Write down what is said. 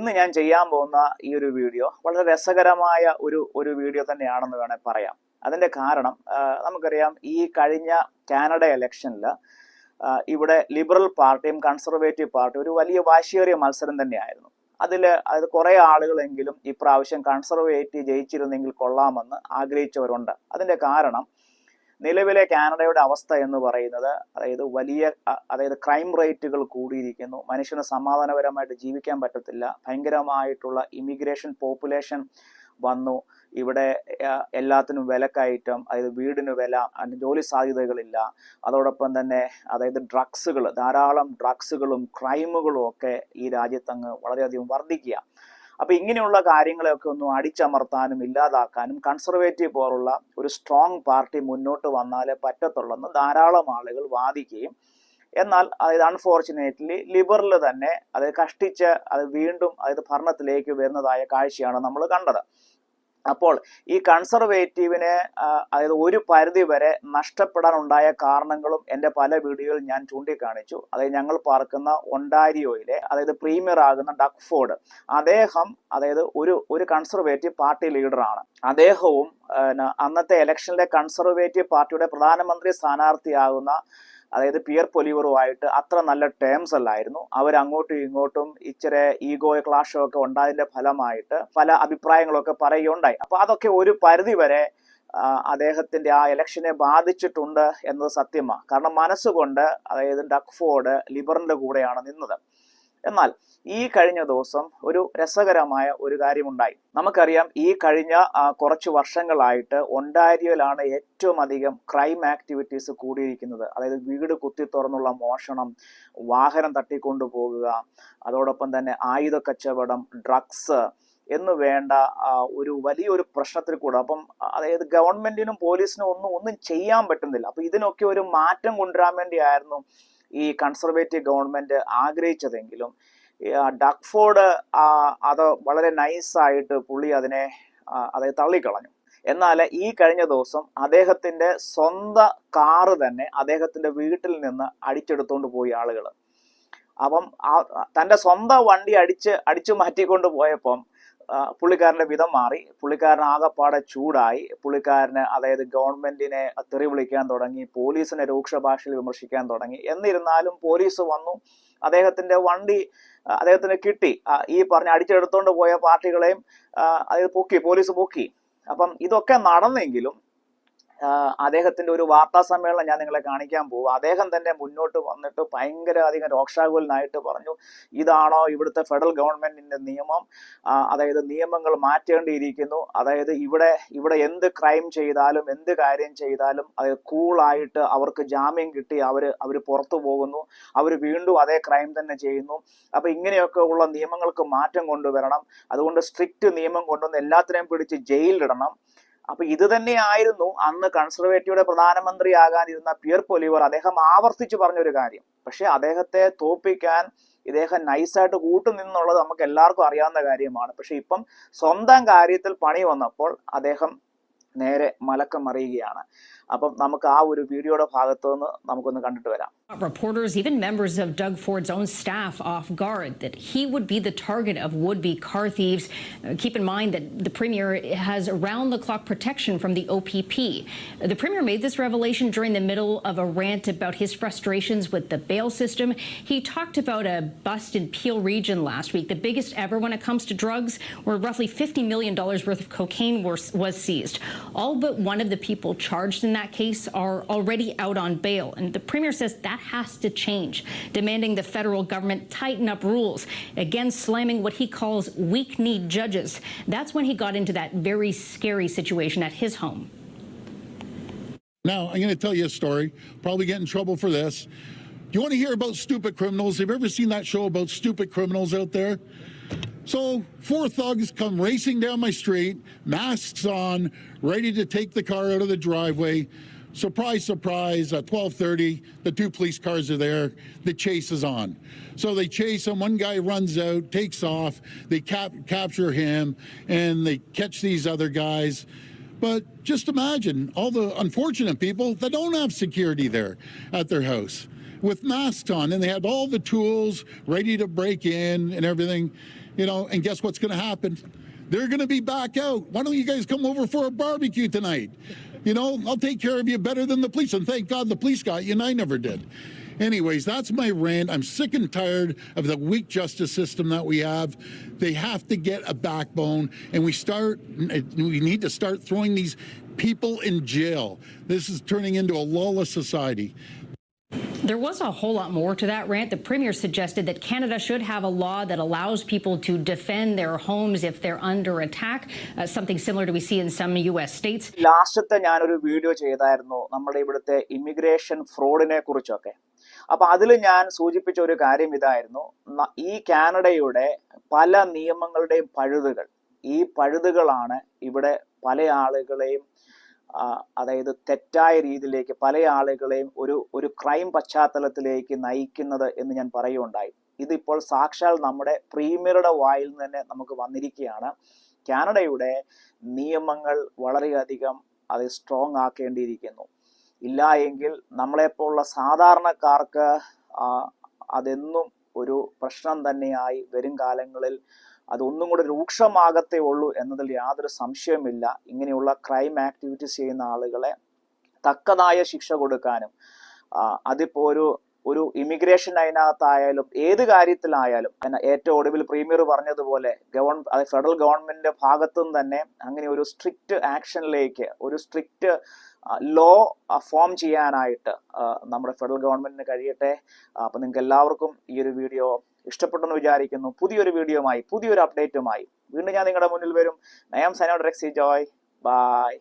ഇന്ന് ഞാൻ ചെയ്യാൻ പോകുന്ന ഈ ഒരു വീഡിയോ വളരെ രസകരമായ ഒരു ഒരു വീഡിയോ തന്നെയാണെന്ന് വേണേൽ പറയാം. അതിന്റെ കാരണം നമുക്കറിയാം ഈ കഴിഞ്ഞ കാനഡ ഇലക്ഷനിൽ ഇവിടെ ലിബറൽ പാർട്ടിയും കൺസർവേറ്റീവ് പാർട്ടിയും ഒരു വലിയ വാശിയേറിയ മത്സരം തന്നെയായിരുന്നു. അതിൽ അതായത് കുറേ ആളുകളെങ്കിലും ഇപ്രാവശ്യം കൺസർവേറ്റീവ് ജയിച്ചിരുന്നെങ്കിൽ കൊള്ളാമെന്ന് ആഗ്രഹിച്ചവരുണ്ട്. അതിന്റെ കാരണം നിലവിലെ കാനഡയുടെ അവസ്ഥ എന്ന് പറയുന്നത് അതായത് വലിയ അതായത് ക്രൈം റേറ്റുകൾ കൂടിയിരിക്കുന്നു. മനുഷ്യന് സമാധാനപരമായിട്ട് ജീവിക്കാൻ പറ്റത്തില്ല. ഭയങ്കരമായിട്ടുള്ള ഇമിഗ്രേഷൻ പോപ്പുലേഷൻ വന്നു. ഇവിടെ എല്ലാത്തിനും വിലക്കയറ്റം അതായത് വീടിന് വില ജോലി സാധ്യതകളില്ല. അതോടൊപ്പം തന്നെ അതായത് ഡ്രഗ്സുകൾ ധാരാളം ഡ്രഗ്സുകളും ക്രൈമുകളും ഒക്കെ ഈ രാജ്യത്തങ്ങ് വളരെയധികം വർദ്ധിക്കുക അപ്പൊ ഇങ്ങനെയുള്ള കാര്യങ്ങളെയൊക്കെ ഒന്ന് അടിച്ചമർത്താനും ഇല്ലാതാക്കാനും കൺസർവേറ്റീവ് പോലുള്ള ഒരു സ്ട്രോങ് പാർട്ടി മുന്നോട്ട് വന്നാലേ പറ്റത്തുള്ളെന്ന് ധാരാളം ആളുകൾ വാദിക്കുകയും എന്നാൽ അതായത് അൺഫോർച്ചുനേറ്റ്ലി ലിബറൽ തന്നെ അത് കഷ്ടിച്ച് അത് വീണ്ടും അതായത് ഭരണത്തിലേക്ക് വരുന്നതായ കാഴ്ചയാണ് നമ്മൾ കണ്ടത്. അപ്പോൾ ഈ കൺസർവേറ്റീവിനെ അതായത് ഒരു പരിധി വരെ നഷ്ടപ്പെടാനുണ്ടായ കാരണങ്ങളും എന്റെ പല വീഡിയോയിൽ ഞാൻ ചൂണ്ടിക്കാണിച്ചു. അതായത് ഞങ്ങൾ പാർക്കുന്ന ഒണ്ടാരിയോയിലെ അതായത് പ്രീമിയർ ആകുന്ന ഡക്ഫോർഡ് അദ്ദേഹം അതായത് ഒരു ഒരു കൺസർവേറ്റീവ് പാർട്ടി ലീഡറാണ്. അദ്ദേഹവും അന്നത്തെ ഇലക്ഷനിലെ കൺസർവേറ്റീവ് പാർട്ടിയുടെ പ്രധാനമന്ത്രി സ്ഥാനാർത്ഥിയാകുന്ന അതായത് പിയർ പൊലിവറുമായിട്ട് അത്ര നല്ല ടേംസ് അല്ലായിരുന്നു. അവർ അങ്ങോട്ടും ഇങ്ങോട്ടും ഇച്ചിരി ഈഗോ ക്ലാഷോ ഒക്കെ ഉണ്ടായതിന്റെ ഫലമായിട്ട് പല അഭിപ്രായങ്ങളൊക്കെ പറയുകയുണ്ടായി. അപ്പൊ അതൊക്കെ ഒരു പരിധി വരെ അദ്ദേഹത്തിന്റെ ആ ഇലക്ഷനെ ബാധിച്ചിട്ടുണ്ട് എന്നത് സത്യമാണ് കാരണം മനസ്സുകൊണ്ട് അതായത് ഡക്ഫോർഡ് ലിബറിന്റെ കൂടെയാണ് നിന്നത്. എന്നാൽ ഈ കഴിഞ്ഞ ദിവസം ഒരു രസകരമായ ഒരു കാര്യമുണ്ടായി. നമുക്കറിയാം ഈ കഴിഞ്ഞ കുറച്ച് വർഷങ്ങളായിട്ട് ഒണ്ടാരിയോയിലാണ് ഏറ്റവും അധികം ക്രൈം ആക്ടിവിറ്റീസ് കൂടിയിരിക്കുന്നത്. അതായത് വീട് കുത്തി തുറന്നുള്ള മോഷണം വാഹനം തട്ടിക്കൊണ്ടു പോകുക അതോടൊപ്പം തന്നെ ആയുധ കച്ചവടം ഡ്രഗ്സ് എന്ന് വേണ്ട ഒരു വലിയൊരു പ്രശ്നത്തിൽ കൂടെ. അപ്പം അതായത് ഗവൺമെന്റിനും പോലീസിനും ഒന്നും ഒന്നും ചെയ്യാൻ പറ്റുന്നില്ല. അപ്പൊ ഇതിനൊക്കെ ഒരു മാറ്റം കൊണ്ടുവരാൻ വേണ്ടിയായിരുന്നു ഈ കൺസർവേറ്റീവ് ഗവൺമെന്റ് ആഗ്രഹിച്ചതെങ്കിലും ഡക്ഫോർഡ് അത് വളരെ നൈസായിട്ട് പുള്ളി അതിനെ അതായത് തള്ളിക്കളഞ്ഞു. എന്നാൽ ഈ കഴിഞ്ഞ ദിവസം അദ്ദേഹത്തിന്റെ സ്വന്തം കാറ് തന്നെ അദ്ദേഹത്തിന്റെ വീട്ടിൽ നിന്ന് അടിച്ചെടുത്തുകൊണ്ട് പോയി ആളുകൾ അപ്പം തന്റെ സ്വന്തം വണ്ടി അടിച്ച് അടിച്ചു മാറ്റിക്കൊണ്ട് പോയപ്പം ആ, പുള്ളിക്കാരന്റെ വിധം മാറി. പുള്ളിക്കാരൻ ആകെപ്പാടെ ചൂടായി. പുള്ളിക്കാരന് അതായത് ഗവൺമെന്റിനെ തെറി വിളിക്കാൻ തുടങ്ങി പോലീസിനെ രൂക്ഷ ഭാഷയിൽ വിമർശിക്കാൻ തുടങ്ങി. എന്നിരുന്നാലും പോലീസ് വന്നു. അദ്ദേഹത്തിന്റെ വണ്ടി അദ്ദേഹത്തിന് കിട്ടി. ഈ പറഞ്ഞ അടിച്ചെടുത്തോണ്ട് പോയ പാർട്ടികളെയും അതായത് പൊക്കി പോലീസ് പൊക്കി. അപ്പം ഇതൊക്കെ നടന്നെങ്കിലും അദ്ദേഹത്തിന്റെ ഒരു വാർത്താ സമ്മേളനം ഞാൻ നിങ്ങളെ കാണിക്കാൻ പോകും. അദ്ദേഹം തന്നെ മുന്നോട്ട് വന്നിട്ട് ഭയങ്കര അധികം രോക്ഷാകുലനായിട്ട് പറഞ്ഞു ഇതാണോ ഇവിടുത്തെ ഫെഡറൽ ഗവൺമെന്റിന്റെ നിയമം? അതായത് നിയമങ്ങൾ മാറ്റേണ്ടിയിരിക്കുന്നു. അതായത് ഇവിടെ ഇവിടെ എന്ത് ക്രൈം ചെയ്താലും എന്ത് കാര്യം ചെയ്താലും അത് കൂളായിട്ട് അവർക്ക് ജാമ്യം കിട്ടി അവർ അവർ പുറത്തു പോകുന്നു. അവർ വീണ്ടും അതേ ക്രൈം തന്നെ ചെയ്യുന്നു. അപ്പൊ ഇങ്ങനെയൊക്കെ ഉള്ള നിയമങ്ങൾക്ക് മാറ്റം കൊണ്ടുവരണം. അതുകൊണ്ട് സ്ട്രിക്റ്റ് നിയമം കൊണ്ടുവന്ന് എല്ലാത്തിനെയും പിടിച്ച് ജയിലിലിടണം. അപ്പൊ ഇത് തന്നെയായിരുന്നു അന്ന് കൺസർവേറ്റീവുടെ പ്രധാനമന്ത്രിയാകാനിരുന്ന പിയർ പൊലിവർ അദ്ദേഹം ആവർത്തിച്ചു പറഞ്ഞൊരു കാര്യം. പക്ഷെ അദ്ദേഹത്തെ തോപ്പിക്കാൻ ഇദ്ദേഹം നൈസായിട്ട് കൂട്ടുനിന്നുള്ളത് നമുക്ക് എല്ലാവർക്കും അറിയാവുന്ന കാര്യമാണ്. പക്ഷെ ഇപ്പം സ്വന്തം കാര്യത്തിൽ പണി വന്നപ്പോൾ അദ്ദേഹം നേരെ മലക്കം മറിയുകയാണ് അപ്പം നമുക്ക് ആ ഒരു വീഡിയോയുടെ ഭാഗത്തു നിന്ന് നമുക്കൊന്ന് കണ്ടിട്ട് വരാം Reporters, even members of Doug Ford's own staff, off guard that he would be the target of would be car thieves. Uh, keep in mind that the Premier has round the clock protection from the OPP. The Premier made this revelation during the middle of a rant about his frustrations with the bail system. He talked about a bust in Peel region last week, the biggest ever when it comes to drugs, where roughly $50 million worth of cocaine was, was seized. All but one of the people charged in that case are already out on bail. And the Premier says that has to change, demanding the federal government tighten up rules, again slamming what he calls weak kneed judges. That's when he got into that very scary situation at his home. Now, I'm going to tell you a story. Probably get in trouble for this. You want to hear about stupid criminals? Have you ever seen that show about stupid criminals out there? So, four thugs come racing down my street, masks on, ready to take the car out of the driveway. Surprise, surprise, at 12:30, the two police cars are there. The chase is on. So they chase him. One guy runs out, takes off. They cap- capture him, and they catch these other guys. But just imagine all the unfortunate people that don't have security there at their house with masks on, and they had all the tools ready to break in and everything. You know, and guess what's going to happen? They're going to be back out. Why don't you guys come over for a barbecue tonight? You know, I'll take care of you better than the police. And thank God the police got you, and I never did. Anyways, that's my rant. I'm sick and tired of the weak justice system that we have. They have to get a backbone, and we start. We need to start throwing these people in jail. This is turning into a lawless society. There was a whole lot more to that rant. The premier suggested that Canada should have a law that allows people to defend their homes if they're under attack, uh, something similar to we see in some U.S. states. ലാസ്റ്റത്തെ ഞാനൊരു video ചെയ്തായിരുന്നു നമ്മുടെ ഇവിടുത്തെ immigration ഫ്രോഡിനെ കുറിച്ചൊക്കെ അപ്പൊ അതിൽ ഞാൻ സൂചിപ്പിച്ച ഒരു കാര്യം ഇതായിരുന്നു ഈ കാനഡയുടെ പല നിയമങ്ങളുടെയും പഴുതുകൾ ഈ പഴുതുകളാണ് ഇവിടെ പല ആളുകളെയും അതായത് തെറ്റായ രീതിയിലേക്ക് പല ആളുകളെയും ഒരു ഒരു ക്രൈം പശ്ചാത്തലത്തിലേക്ക് നയിക്കുന്നത് എന്ന് ഞാൻ പറയുകയുണ്ടായി. ഇതിപ്പോൾ സാക്ഷാൽ നമ്മുടെ പ്രീമിയറുടെ വായിൽ നിന്ന് തന്നെ നമുക്ക് വന്നിരിക്കുകയാണ്. കാനഡയുടെ നിയമങ്ങൾ വളരെയധികം അത് സ്ട്രോങ് ആക്കേണ്ടിയിരിക്കുന്നു. ഇല്ല എങ്കിൽ നമ്മളെപ്പോലുള്ള സാധാരണക്കാർക്ക് അതെന്നും ഒരു പ്രശ്നം തന്നെയായി വരും കാലങ്ങളിൽ അതൊന്നും കൂടെ രൂക്ഷമാകത്തേ ഉള്ളൂ എന്നതിൽ യാതൊരു സംശയമില്ല ഇങ്ങനെയുള്ള ക്രൈം ആക്ടിവിറ്റീസ് ചെയ്യുന്ന ആളുകളെ തക്കതായ ശിക്ഷ കൊടുക്കാനും അതിപ്പോ ഒരു ഒരു ഇമിഗ്രേഷൻ അതിനകത്തായാലും ഏത് കാര്യത്തിലായാലും ഏറ്റവും ഒടുവിൽ പ്രീമിയർ പറഞ്ഞതുപോലെ ഗവൺ അത് ഫെഡറൽ ഗവൺമെന്റിന്റെ ഭാഗത്തു തന്നെ അങ്ങനെ ഒരു സ്ട്രിക്റ്റ് ആക്ഷനിലേക്ക് ഒരു സ്ട്രിക്റ്റ് ലോ ഫോം ചെയ്യാനായിട്ട് നമ്മുടെ ഫെഡറൽ ഗവൺമെന്റിന് കഴിയട്ടെ. അപ്പൊ നിങ്ങൾക്ക് എല്ലാവർക്കും ഈ ഒരു വീഡിയോ ഇഷ്ടപ്പെട്ടെന്ന് വിചാരിക്കുന്നു. പുതിയൊരു വീഡിയോയുമായി പുതിയൊരു അപ്ഡേറ്റുമായി വീണ്ടും ഞാൻ നിങ്ങളുടെ മുന്നിൽ വരും. നയം സൈനോഡ് റെക്സി ജോയ് ബൈ